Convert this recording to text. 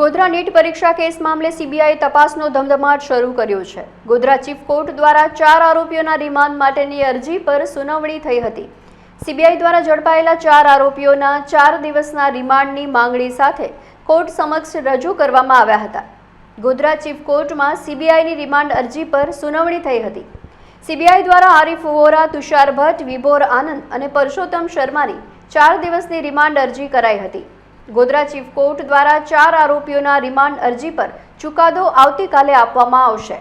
Godhra NEET પરીક્ષા case મામલે CBI તપાસનો ધમધમાટ શરૂ કર્યો છે. ગોધરા ચીફ કોર્ટ દ્વારા ચાર આરોપીઓના રિમાન્ડ માટેની અરજી પર સુનાવણી થઈ હતી. સીબીઆઈ દ્વારા ઝડપાયેલા ચાર આરોપીઓના ચાર દિવસના રિમાન્ડની માંગણી સાથે કોર્ટ સમક્ષ રજૂ કરવામાં આવ્યા હતા. ગોધરા ચીફ કોર્ટમાં સીબીઆઈની રિમાન્ડ અરજી પર સુનાવણી થઈ હતી. સીબીઆઈ દ્વારા આરિફ વોરા, તુષાર ભટ્ટ, વિભોર આનંદ અને પરસોત્તમ શર્માની ચાર દિવસની રિમાન્ડ અરજી કરાઈ હતી. ગોધરા ચીફ કોર્ટ દ્વારા ચાર આરોપીઓના રિમાન્ડ અરજી પર ચુકાદો આવતીકાલે આપવામાં આવશે